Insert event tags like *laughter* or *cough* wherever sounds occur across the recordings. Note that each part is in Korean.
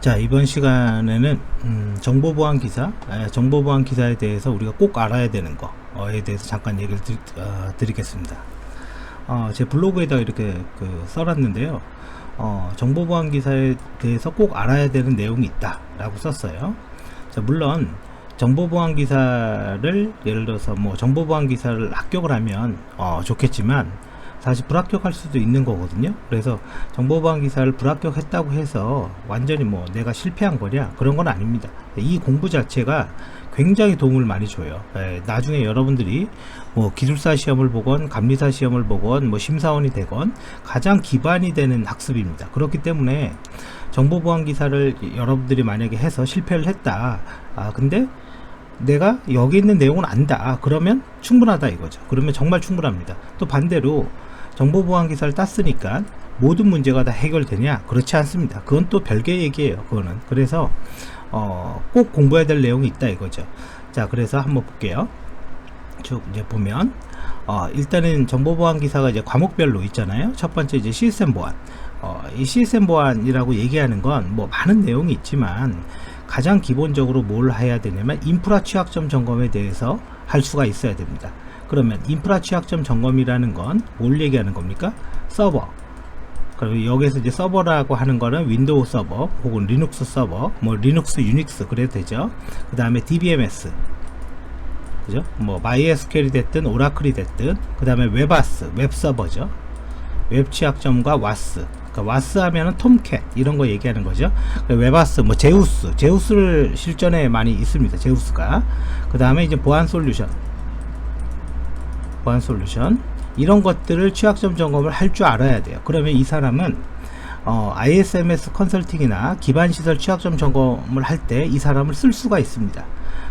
자 이번 시간에는 음, 정보보안 기사 에, 정보보안 기사에 대해서 우리가 꼭 알아야 되는 거에 대해서 잠깐 얘기를 드, 어, 드리겠습니다. 어, 제 블로그에다가 이렇게 그 써놨는데요. 어, 정보보안 기사에 대해서 꼭 알아야 되는 내용이 있다 라고 썼어요. 자, 물론 정보보안 기사를 예를 들어서 뭐 정보보안 기사를 합격을 하면 어, 좋겠지만 사실 불합격할 수도 있는 거거든요. 그래서 정보 보안 기사를 불합격했다고 해서 완전히 뭐 내가 실패한 거냐 그런 건 아닙니다. 이 공부 자체가 굉장히 도움을 많이 줘요. 예, 나중에 여러분들이 뭐 기술사 시험을 보건 감리사 시험을 보건 뭐 심사원이 되건 가장 기반이 되는 학습입니다. 그렇기 때문에 정보 보안 기사를 여러분들이 만약에 해서 실패를 했다. 아 근데 내가 여기 있는 내용은 안다. 그러면 충분하다 이거죠. 그러면 정말 충분합니다. 또 반대로 정보보안 기사를 땄으니까 모든 문제가 다 해결되냐? 그렇지 않습니다. 그건 또 별개의 얘기예요. 그거는. 그래서 어, 꼭 공부해야 될 내용이 있다 이거죠. 자, 그래서 한번 볼게요. 쭉 이제 보면 어, 일단은 정보보안 기사가 이제 과목별로 있잖아요. 첫 번째 이제 시스템 보안. 어, 이 시스템 보안이라고 얘기하는 건 뭐 많은 내용이 있지만 가장 기본적으로 뭘 해야 되냐면 인프라 취약점 점검에 대해서 할 수가 있어야 됩니다. 그러면 인프라 취약점 점검이라는 건 뭘 얘기하는 겁니까? 서버. 그리고 여기서 이제 서버라고 하는 거는 윈도우 서버 혹은 리눅스 서버, 뭐 리눅스, 유닉스 그래도 되죠. 그 다음에 DBMS. 그죠? 뭐 MySQL이 됐든 오라클이 됐든 그 다음에 웹아스, 웹 서버죠. 웹 취약점과 와스. 그러니까 와스 하면은 톰캣 이런 거 얘기하는 거죠. 웹아스, 뭐 제우스, 제우스를 실전에 많이 있습니다. 제우스가. 그 다음에 이제 보안 솔루션. 보안 솔루션 이런 것들을 취약점 점검을 할 줄 알아야 돼요. 그러면 이 사람은 어, ISMS 컨설팅이나 기반 시설 취약점 점검을 할 때 이 사람을 쓸 수가 있습니다.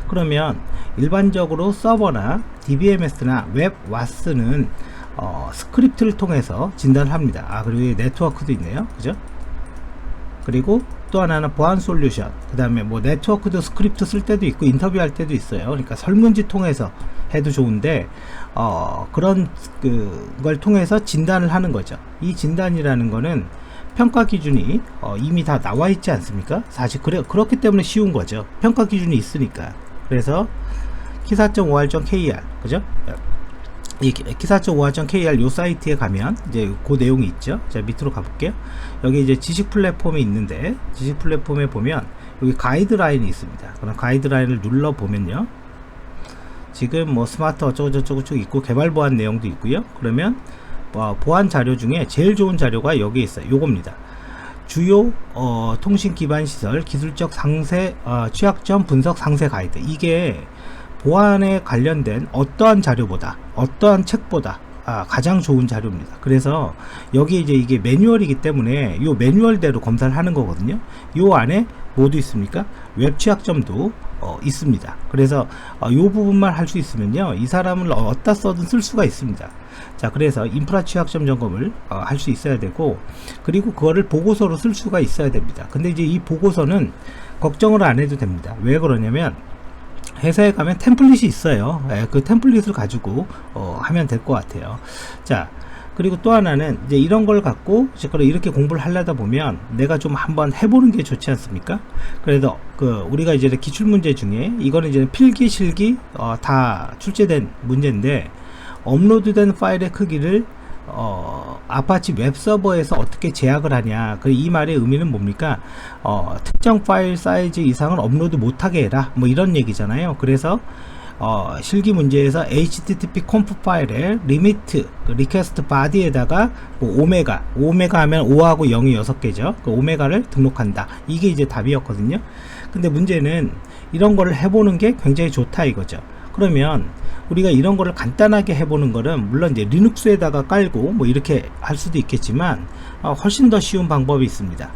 그러면 일반적으로 서버나 DBMS나 웹 와스는 어, 스크립트를 통해서 진단을 합니다. 아 그리고 네트워크도 있네요. 그죠? 그리고 또 하나는 보안 솔루션 그 다음에 뭐 네트워크도 스크립트 쓸 때도 있고 인터뷰할 때도 있어요 그러니까 설문지 통해서 해도 좋은데 어 그런 그 걸 통해서 진단을 하는 거죠 이 진단이라는 거는 평가 기준이 어 이미 다 나와 있지 않습니까 사실 그래 그렇기 때문에 쉬운 거죠 평가 기준이 있으니까 그래서 키사.5r.kr 그죠 이 기사.5화.kr 요 사이트에 가면 이제 그 내용이 있죠. 자 밑으로 가볼게요. 여기 이제 지식 플랫폼이 있는데 지식 플랫폼에 보면 여기 가이드라인이 있습니다. 그럼 가이드라인을 눌러 보면요. 지금 뭐 스마트 어쩌고 저쩌고 쭉 있고 개발 보안 내용도 있고요. 그러면 어, 보안 자료 중에 제일 좋은 자료가 여기 있어요. 요겁니다. 주요 어, 통신 기반 시설 기술적 상세 어, 취약점 분석 상세 가이드 이게 보안에 관련된 어떠한 자료보다 어떠한 책보다 아, 가장 좋은 자료입니다. 그래서 여기 이제 이게 매뉴얼이기 때문에 이 매뉴얼대로 검사를 하는 거거든요. 이 안에 뭐도 있습니까? 웹 취약점도 어, 있습니다. 그래서 이 어, 부분만 할 수 있으면요, 이 사람을 어디다 써든 쓸 수가 있습니다. 자, 그래서 인프라 취약점 점검을 어, 할 수 있어야 되고, 그리고 그거를 보고서로 쓸 수가 있어야 됩니다. 근데 이제 이 보고서는 걱정을 안 해도 됩니다. 왜 그러냐면 회사에 가면 템플릿이 있어요. 예, 그 템플릿을 가지고 어, 하면 될 것 같아요. 자, 그리고 또 하나는 이제 이런 걸 갖고 이렇게 공부를 하려다 보면 내가 좀 한번 해보는 게 좋지 않습니까? 그래도 그 우리가 이제 기출 문제 중에 이거는 이제 필기 실기 어, 다 출제된 문제인데 업로드된 파일의 크기를 어, 아파치 웹 서버에서 어떻게 제약을 하냐. 그 이 말의 의미는 뭡니까? 어, 특정 파일 사이즈 이상은 업로드 못하게 해라. 뭐 이런 얘기잖아요. 그래서 어, 실기 문제에서 HTTP 컴프 파일의 리미트, 그 리퀘스트 바디에다가 뭐 오메가, 오메가 하면 5하고 0이 6개죠. 그 오메가를 등록한다. 이게 이제 답이었거든요. 근데 문제는 이런 거를 해보는 게 굉장히 좋다 이거죠. 그러면 우리가 이런 거를 간단하게 해보는 거는 물론 이제 리눅스에다가 깔고 뭐 이렇게 할 수도 있겠지만 어, 훨씬 더 쉬운 방법이 있습니다.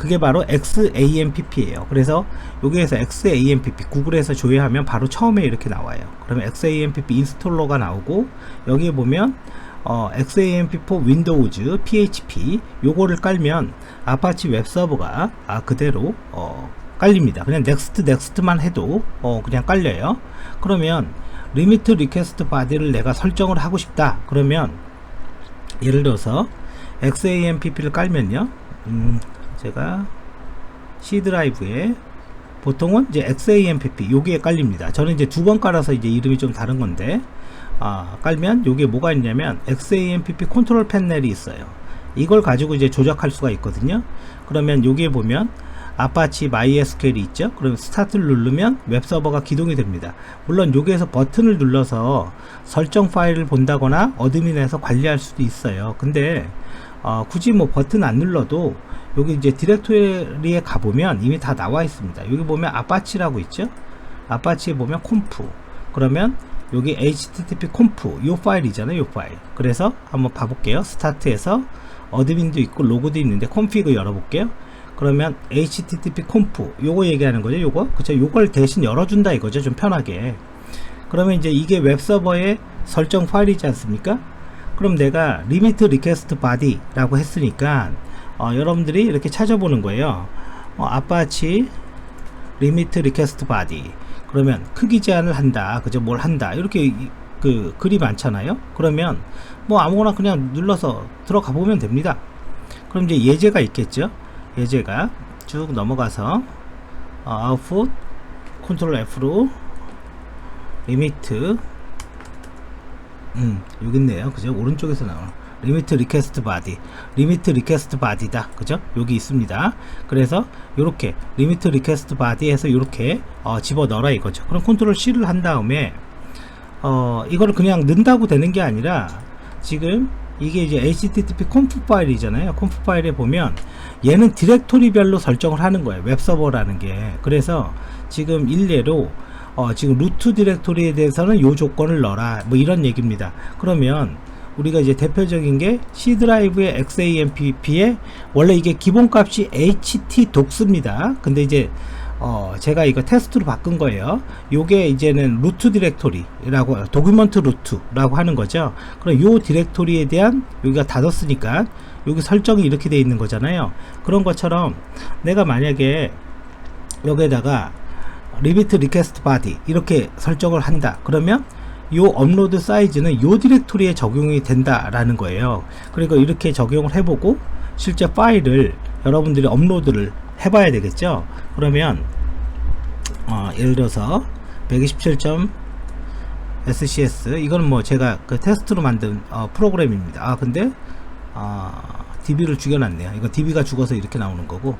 그게 바로 XAMPP예요. 그래서 여기에서 XAMPP 구글에서 조회하면 바로 처음에 이렇게 나와요. 그러면 XAMPP 인스톨러가 나오고 여기에 보면 어, XAMP4 윈도우즈 PHP 요거를 깔면 아파치 웹 서버가 아, 그대로 어, 깔립니다. 그냥 넥스트 넥스트만 해도 어, 그냥 깔려요. 그러면 리미트 리퀘스트 바디를 내가 설정을 하고 싶다 그러면 예를 들어서 XAMPP를 깔면요 음, 제가 C 드라이브에 보통은 이제 XAMPP 여기에 깔립니다. 저는 이제 두 번 깔아서 이제 이름이 좀 다른 건데 아, 깔면 여기에 뭐가 있냐면 XAMPP 컨트롤 패널이 있어요. 이걸 가지고 이제 조작할 수가 있거든요. 그러면 여기에 보면 아파치 MySQL이 있죠. 그럼 스타트를 누르면 웹 서버가 기동이 됩니다. 물론 여기에서 버튼을 눌러서 설정 파일을 본다거나 어드민에서 관리할 수도 있어요. 근데 어, 굳이 뭐 버튼 안 눌러도 여기 이제 디렉토리에 가보면 이미 다 나와 있습니다. 여기 보면 아파치라고 있죠. 아파치에 보면 콤프 그러면 여기 http 콤프 요 파일이잖아요. 요 파일. 그래서 한번 봐볼게요. 스타트에서 어드민도 있고 로고도 있는데 콤피그 열어볼게요. 그러면 http 콤프 요거 얘기하는 거죠. 요거 그쵸 요걸 대신 열어준다 이거죠. 좀 편하게. 그러면 이제 이게 웹서버의 설정 파일이지 않습니까? 그럼 내가 리미트 리퀘스트 바디라고 했으니까 어, 여러분들이 이렇게 찾아보는 거예요. 어, 아파치 리미트 리퀘스트 바디 그러면 크기 제한을 한다. 그죠? 뭘 한다. 이렇게 이- 그 글이 많잖아요. 그러면 뭐 아무거나 그냥 눌러서 들어가 보면 됩니다. 그럼 이제 예제가 있겠죠. 예제가 쭉 넘어가서 어, 아웃풋 컨트롤 F로 리미트 음 여기 있네요. 그죠? 오른쪽에서 나오는 리미트 리퀘스트 바디. 리미트 리퀘스트 바디다. 그죠? 여기 있습니다. 그래서 요렇게 리미트 리퀘스트 바디에서 요렇게 어, 집어 넣어라 이거죠. 그럼 컨트롤 C를 한 다음에 어 이거를 그냥 넣는다고 되는 게 아니라 지금 이게 이제 http 콤프 파일이잖아요. 콤프 파일에 보면 얘는 디렉토리별로 설정을 하는 거예요. 웹서버라는 게. 그래서 지금 일례로 어, 지금 루트 디렉토리에 대해서는 요 조건을 넣어라 뭐 이런 얘기입니다 그러면 우리가 이제 대표적인 게 C 드라이브의 XAMPP에 원래 이게 기본값이 htdocs입니다 근데 이제 어, 제가 이거 테스트로 바꾼 거예요. 요게 이제는 루트 디렉토리라고, 도큐먼트 루트라고 하는 거죠. 그럼 요 디렉토리에 대한 여기가 닫았으니까 여기 설정이 이렇게 돼 있는 거잖아요. 그런 것처럼 내가 만약에 여기에다가 리미트 리퀘스트 바디 이렇게 설정을 한다. 그러면 요 업로드 사이즈는 요 디렉토리에 적용이 된다라는 거예요. 그리고 이렇게 적용을 해보고 실제 파일을 여러분들이 업로드를 해봐야 되겠죠. 그러면 어, 예를 들어서 127.scs 이건 뭐 제가 그 테스트로 만든 어, 프로그램입니다. 아 근데 아, DB를 죽여놨네요. 이거 DB가 죽어서 이렇게 나오는 거고.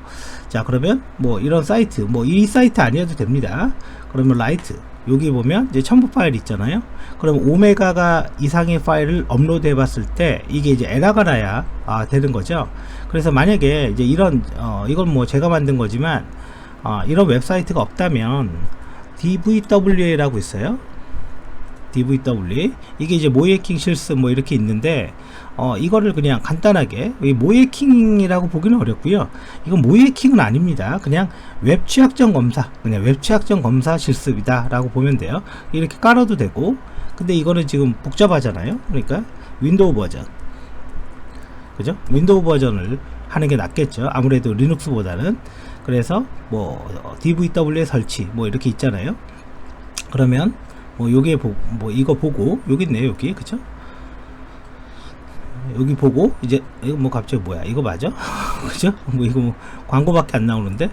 자, 그러면 뭐 이런 사이트, 뭐 이 사이트 아니어도 됩니다. 그러면 라이트. 여기 보면 이제 첨부 파일 있잖아요. 그럼 오메가가 이상의 파일을 업로드 해 봤을 때 이게 이제 에러가 나야 아, 되는 거죠. 그래서 만약에 이제 이런 어, 이건 뭐 제가 만든 거지만 어, 이런 웹사이트가 없다면 DVWA라고 있어요. DVW 이게 이제 모이에킹 실습 뭐 이렇게 있는데 어 이거를 그냥 간단하게 이 모이에킹이라고 보기는 어렵고요. 이건 모이에킹은 아닙니다. 그냥 웹 취약점 검사 그냥 웹 취약점 검사 실습이다 라고 보면 돼요. 이렇게 깔아도 되고 근데 이거는 지금 복잡하잖아요. 그러니까 윈도우 버전. 그죠? 윈도우 버전을 하는 게 낫겠죠. 아무래도 리눅스보다는. 그래서 뭐 DVW의 설치 뭐 이렇게 있잖아요. 그러면 뭐 요게 보, 뭐 이거 보고 여기 있네요 여기 그쵸 여기 보고 이제 이거 뭐 갑자기 뭐야? 이거 맞아? *laughs* 그죠? 뭐 이거 뭐 광고밖에 안 나오는데?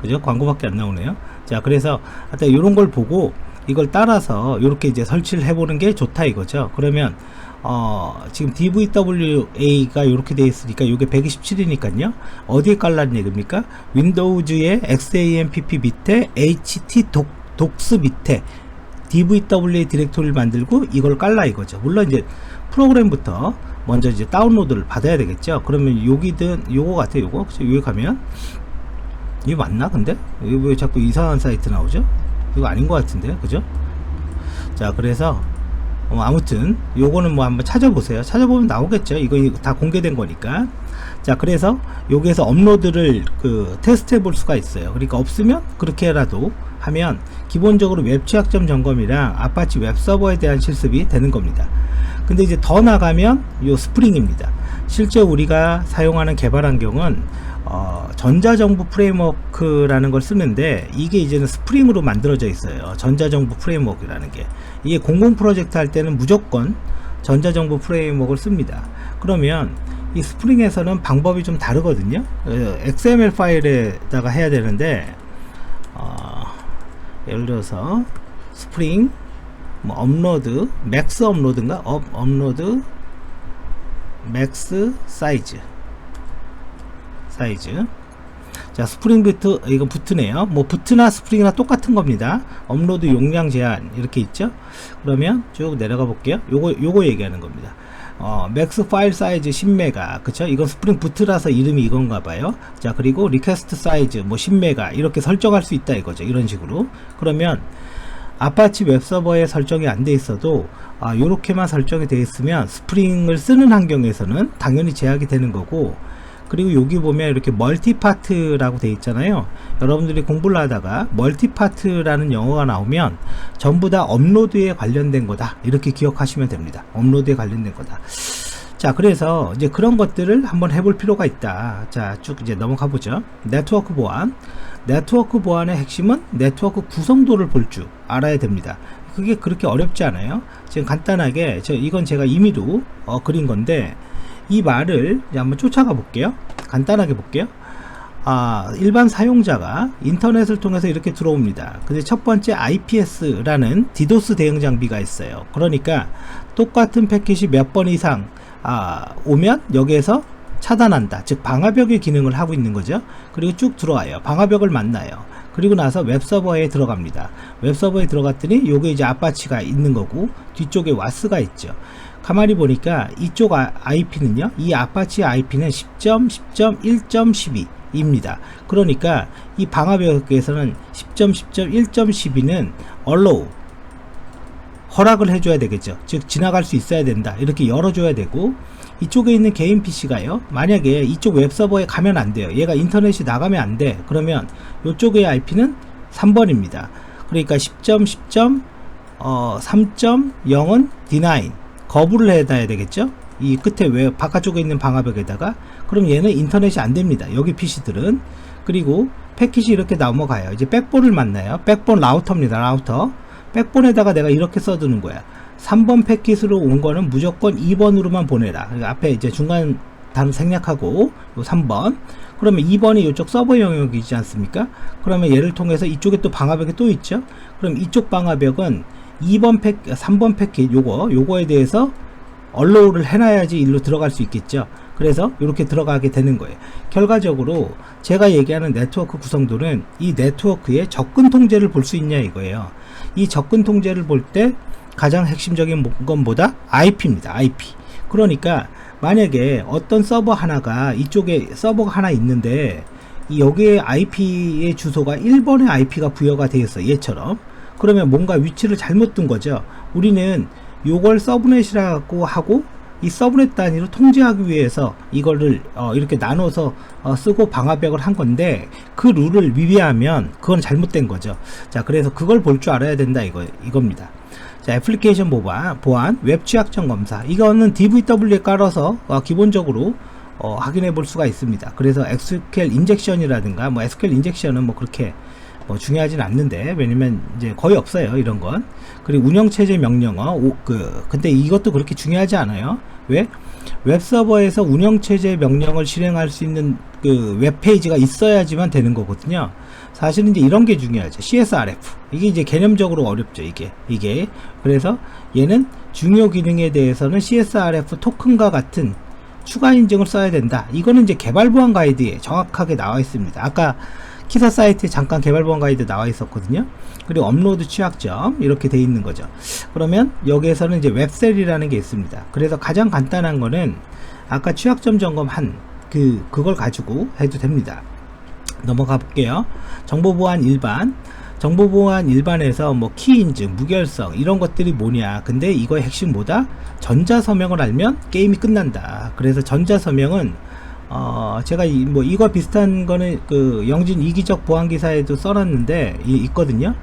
그죠? 광고밖에 안 나오네요. 자 그래서 하여튼 이런 걸 보고 이걸 따라서 이렇게 이제 설치를 해보는 게 좋다 이거죠. 그러면 어 지금 DVWA가 이렇게 되어 있으니까 이게 127이니까요. 어디에 깔라는 얘기입니까? 윈도우즈의 XAMPP 밑에 HT 독, 독스 밑에 DVWA 디렉토리를 만들고 이걸 깔라 이거죠. 물론 이제 프로그램부터 먼저 이제 다운로드를 받아야 되겠죠? 그러면 여기든 요거 같아 요거? 그쵸? 여기 가면? 이거 맞나 근데? 이거 왜 자꾸 이상한 사이트 나오죠? 이거 아닌 것 같은데 그죠? 자 그래서 어, 아무튼 요거는 뭐 한번 찾아보세요. 찾아보면 나오겠죠? 이거 다 공개된 거니까. 자 그래서 여기에서 업로드를 그 테스트 해 볼 수가 있어요. 그러니까 없으면 그렇게라도 하면 기본적으로 웹 취약점 점검이랑 아파치 웹 서버에 대한 실습이 되는 겁니다 근데 이제 더 나가면 요 스프링입니다. 실제 우리가 사용하는 개발 환경은 어, 전자정부 프레임워크라는 걸 쓰는데 이게 이제는 스프링으로 만들어져 있어요. 전자정부 프레임워크라는 게. 이게 공공 프로젝트 할 때는 무조건 전자정부 프레임워크를 씁니다. 그러면 이 스프링에서는 방법이 좀 다르거든요. 어, XML 파일에다가 해야 되는데 어, 예를 들어서 스프링 뭐 업로드 맥스 업로드인가? 업 업로드 맥스 사이즈. 사이즈. 자 스프링 부트 이거 부트네요. 뭐 부트나 스프링이나 똑같은 겁니다. 업로드 용량 제한 이렇게 있죠? 그러면 쭉 내려가 볼게요. 요거 요거 얘기하는 겁니다. 어, 맥스 파일 사이즈 10메가. 그쵸? 이건 스프링 부트라서 이름이 이건가 봐요. 자 그리고 리퀘스트 사이즈 뭐 10메가. 이렇게 설정할 수 있다 이거죠. 이런 식으로. 그러면 아파치 웹서버에 설정이 안 돼 있어도 아, 요렇게만 설정이 되어 있으면 스프링을 쓰는 환경에서는 당연히 제약이 되는 거고 그리고 여기 보면 이렇게 멀티파트라고 되어 있잖아요. 여러분들이 공부를 하다가 멀티파트라는 영어가 나오면 전부 다 업로드에 관련된 거다. 이렇게 기억하시면 됩니다. 업로드에 관련된 거다. 자 그래서 이제 그런 것들을 한번 해볼 필요가 있다. 자 쭉 이제 넘어가 보죠. 네트워크 보안 네트워크 보안의 핵심은 네트워크 구성도를 볼 줄 알아야 됩니다 그게 그렇게 어렵지 않아요 지금 간단하게 저 이건 제가 임의로 어, 그린 건데 이 말을 한번 쫓아가 볼게요 간단하게 볼게요 아, 일반 사용자가 인터넷을 통해서 이렇게 들어옵니다. 근데 첫 번째 IPS라는 디도스 대응 장비가 있어요. 그러니까 똑같은 패킷이 몇 번 이상 아, 오면 여기에서 차단한다. 즉 방화벽의 기능을 하고 있는 거죠. 그리고 쭉 들어와요. 방화벽을 만나요. 그리고 나서 웹서버에 들어갑니다. 웹서버에 들어갔더니 요게 이제 아파치가 있는 거고 뒤쪽에 와스가 있죠. 가만히 보니까 이쪽 IP는요. 이 아파치 IP는 10.10.1.12 입니다. 그러니까 이 방화벽에서는 10.10.1.12는 allow 허락을 해줘야 되겠죠. 즉 지나갈 수 있어야 된다. 이렇게 열어줘야 되고 이쪽에 있는 개인 PC가요. 만약에 이쪽 웹서버에 가면 안 돼요. 얘가 인터넷이 나가면 안 돼. 그러면 이쪽의 IP는 3번입니다. 그러니까 10.10. 어, 3.0은 deny 거부를 해놔야 되겠죠. 이 끝에 왜 바깥쪽에 있는 방화벽에다가 그럼 얘는 인터넷이 안 됩니다. 여기 PC들은 그리고 패킷이 이렇게 넘어가요. 이제 백본을 만나요. 백본 라우터입니다. 라우터. 백본에다가 내가 이렇게 써두는 거야. 3번 패킷으로 온 거는 무조건 2번으로만 보내라. 그러니까 앞에 이제 중간 단어 생략하고 요 3번. 그러면 2번이 이쪽 서버 영역이지 않습니까? 그러면 얘를 통해서 이쪽에 또 방화벽이 또 있죠. 그럼 이쪽 방화벽은 2번 패 3번 패킷 요거 요거에 대해서 언로우를 해놔야지 일로 들어갈 수 있겠죠. 그래서 이렇게 들어가게 되는 거예요. 결과적으로 제가 얘기하는 네트워크 구성도는 이 네트워크의 접근 통제를 볼 수 있냐 이거예요. 이 접근 통제를 볼때 가장 핵심적인 건 뭐다? IP입니다. IP. 그러니까 만약에 어떤 서버 하나가 이쪽에 서버가 하나 있는데 이 여기에 IP의 주소가 1번의 IP가 부여가 되어 있어 얘처럼 그러면 뭔가 위치를 잘못 둔 거죠. 우리는 요걸 서브넷이라고 하고 이 서브넷 단위로 통제하기 위해서 이거를 어, 이렇게 나눠서 어, 쓰고 방화벽을 한 건데 그 룰을 위배하면 그건 잘못된 거죠. 자, 그래서 그걸 볼 줄 알아야 된다 이거 이겁니다. 자, 애플리케이션 보안, 보안, 웹 취약점 검사. 이거는 DVW에 깔아서 어, 기본적으로 어, 확인해 볼 수가 있습니다. 그래서 SQL 인젝션이라든가 뭐 SQL 인젝션은 뭐 그렇게 뭐 중요하진 않는데 왜냐면 이제 거의 없어요 이런 건 그리고 운영체제 명령어 오, 그 근데 이것도 그렇게 중요하지 않아요 왜 웹서버에서 운영체제 명령을 실행할 수 있는 그 웹페이지가 있어야지만 되는 거거든요 사실은 이제 이런 게 중요하죠 CSRF 이게 이제 개념적으로 어렵죠 이게 이게 그래서 얘는 중요 기능에 대해서는 CSRF 토큰과 같은 추가 인증을 써야 된다 이거는 이제 개발 보안 가이드에 정확하게 나와 있습니다 아까 키사 사이트에 잠깐 개발 보안 가이드 나와 있었거든요. 그리고 업로드 취약점 이렇게 돼 있는 거죠. 그러면 여기에서는 이제 웹셀이라는 게 있습니다. 그래서 가장 간단한 거는 아까 취약점 점검한 그 그걸 가지고 해도 됩니다. 넘어가 볼게요. 정보보안 일반 정보보안 일반에서 뭐 키인증, 무결성 이런 것들이 뭐냐 근데 이거의 핵심 뭐다? 전자서명을 알면 게임이 끝난다 그래서 전자서명은 어, 제가 이, 뭐 이거 비슷한 거는 그 영진 이기적 보안 기사에도 써놨는데 이, 있거든요.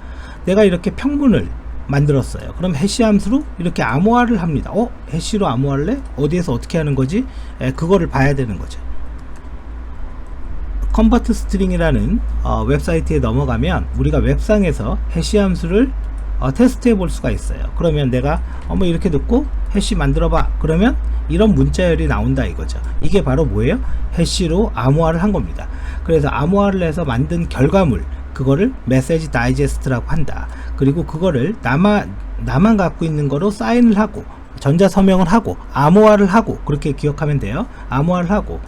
내가 이렇게 평문을 만들었어요. 그럼 해시 함수로 이렇게 암호화를 합니다. 어? 해시로 암호화를래? 어디에서 어떻게 하는 거지? 에, 그거를 봐야 되는 거죠. 컨버트 스트링이라는 어, 웹사이트에 넘어가면 우리가 웹상에서 해시 함수를 어, 테스트해 볼 수가 있어요. 그러면 내가 어, 뭐 이렇게 듣고 해시 만들어 봐. 그러면 이런 문자열이 나온다 이거죠. 이게 바로 뭐예요? 해시로 암호화를 한 겁니다. 그래서 암호화를 해서 만든 결과물 그거를 메시지 다이제스트라고 한다. 그리고 그거를 나만 나만 갖고 있는 거로 사인을 하고 전자 서명을 하고 암호화를 하고 그렇게 기억하면 돼요. 암호화를 하고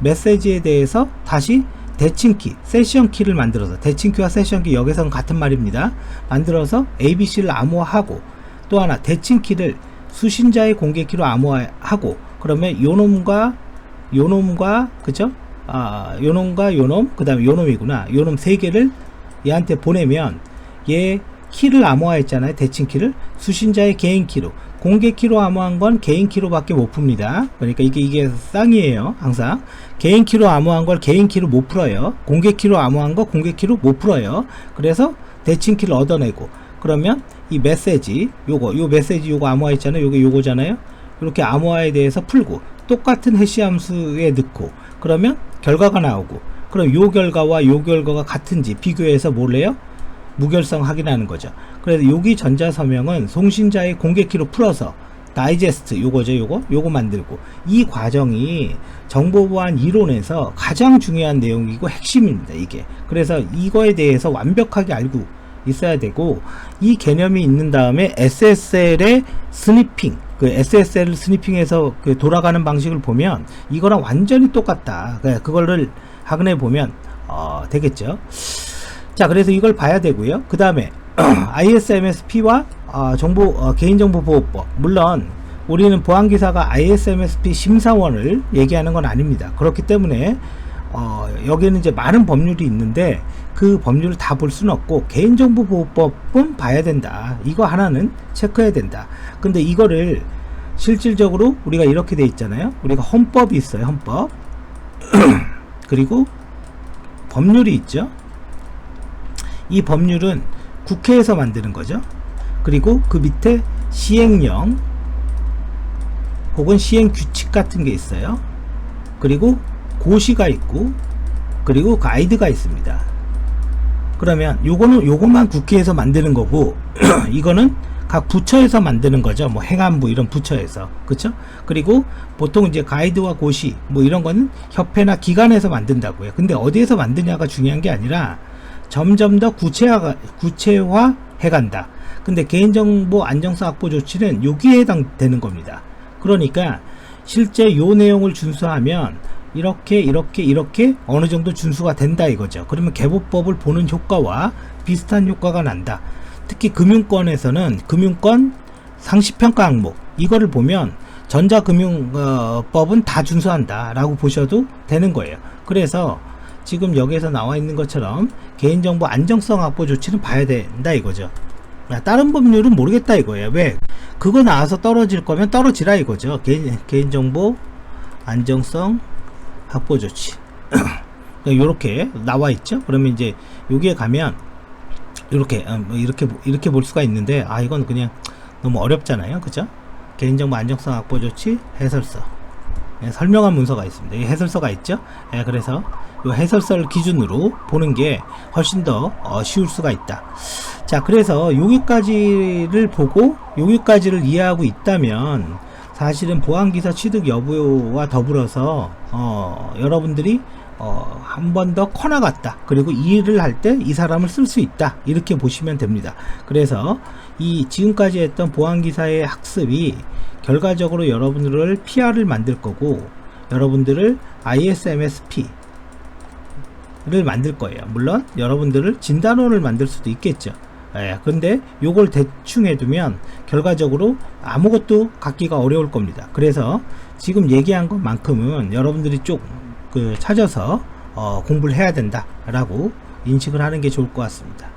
메시지에 대해서 다시 대칭키, 세션 키를 만들어서 대칭키와 세션 키 여기서는 같은 말입니다. 만들어서 ABC를 암호화하고 또 하나 대칭키를 수신자의 공개키로 암호화하고 그러면 요놈과 요놈과 그죠? 아 요놈과 요놈 그다음에 요놈이구나. 요놈 세 개를 얘한테 보내면 얘 키를 암호화했잖아요. 대칭 키를 수신자의 개인 키로 공개 키로 암호한 건 개인 키로밖에 못 풉니다. 그러니까 이게 이게 쌍이에요. 항상 개인 키로 암호한 걸 개인 키로 못 풀어요. 공개 키로 암호한 거 공개 키로 못 풀어요. 그래서 대칭 키를 얻어내고 그러면 이 메시지 요거 요 메시지 요거 암호화했잖아요. 요게 요거잖아요. 이렇게 암호화에 대해서 풀고 똑같은 해시 함수에 넣고 그러면 결과가 나오고 그럼 요 결과와 요 결과가 같은지 비교해서 뭘래요? 무결성 확인하는 거죠. 그래서 여기 전자 서명은 송신자의 공개키로 풀어서 다이제스트 요거죠 요거? 요거 만들고. 이 과정이 정보보안 이론에서 가장 중요한 내용이고 핵심입니다 이게. 그래서 이거에 대해서 완벽하게 알고 있어야 되고 이 개념이 있는 다음에 SSL의 스니핑 그 SSL 스니핑에서 그 돌아가는 방식을 보면 이거랑 완전히 똑같다. 그- 그거를 확인해 보면 어, 되겠죠? 자 그래서 이걸 봐야 되고요. 그 다음에 *clears throat* ISMSP와 어, 정보 어, 개인정보보호법. 물론 우리는 보안기사가 ISMSP 심사원을 얘기하는 건 아닙니다. 그렇기 때문에 어, 여기는 이제 많은 법률이 있는데 그 법률을 다 볼 수는 없고 개인정보보호법은 봐야 된다. 이거 하나는 체크해야 된다. 근데 이거를 실질적으로 우리가 이렇게 돼 있잖아요. 우리가 헌법이 있어요 헌법. *clears throat* 그리고 법률이 있죠. 이 법률은 국회에서 만드는 거죠. 그리고 그 밑에 시행령 혹은 시행 규칙 같은 게 있어요. 그리고 고시가 있고 그리고 가이드가 있습니다. 그러면 요거는 요것만 국회에서 만드는 거고 *clears throat* 이거는 각 부처에서 만드는 거죠. 뭐 행안부 이런 부처에서. 그렇죠? 그리고 보통 이제 가이드와 고시 뭐 이런 거는 협회나 기관에서 만든다고요. 근데 어디에서 만드냐가 중요한 게 아니라 점점 더 구체화가 구체화 해 간다. 근데 개인정보 안정성 확보 조치는 여기에 해당되는 겁니다. 그러니까 실제 요 내용을 준수하면 이렇게 이렇게 이렇게 어느 정도 준수가 된다 이거죠. 그러면 개보법을 보는 효과와 비슷한 효과가 난다. 특히 금융권에서는 금융권 상시평가 항목 이거를 보면 전자금융법은 다 준수한다라고 보셔도 되는 거예요. 그래서 지금 여기에서 나와 있는 것처럼 개인정보 안정성 확보 조치는 봐야 된다 이거죠. 야, 다른 법률은 모르겠다 이거예요. 왜? 그거 나와서 떨어질 거면 떨어지라 이거죠. 개인, 개인정보 안정성 확보 조치. *clears throat* 이렇게 나와 있죠. 그러면 이제 여기에 가면 이렇게 어, 뭐 이렇게 이렇게 볼 수가 있는데 아 이건 그냥 너무 어렵잖아요. 그죠? 개인정보 안정성 확보 조치 해설서. 예, 설명한 문서가 있습니다. 이 해설서가 있죠. 예, 그래서 이 해설서를 기준으로 보는 게 훨씬 더 어, 쉬울 수가 있다. 자, 그래서 여기까지를 보고 여기까지를 이해하고 있다면 사실은 보안기사 취득 여부와 더불어서 어, 여러분들이 어, 한 번 더 커나갔다. 그리고 이 일을 할 때 이 사람을 쓸 수 있다. 이렇게 보시면 됩니다. 그래서 이 지금까지 했던 보안기사의 학습이 결과적으로 여러분들을 PR을 만들 거고 여러분들을 ISMSP 를 만들 거예요. 물론 여러분들을 진단원을 만들 수도 있겠죠. 예, 근데 요걸 대충 해두면 결과적으로 아무것도 갖기가 어려울 겁니다. 그래서 지금 얘기한 것만큼은 여러분들이 쭉 그 찾아서 어, 공부를 해야 된다라고 인식을 하는 게 좋을 것 같습니다.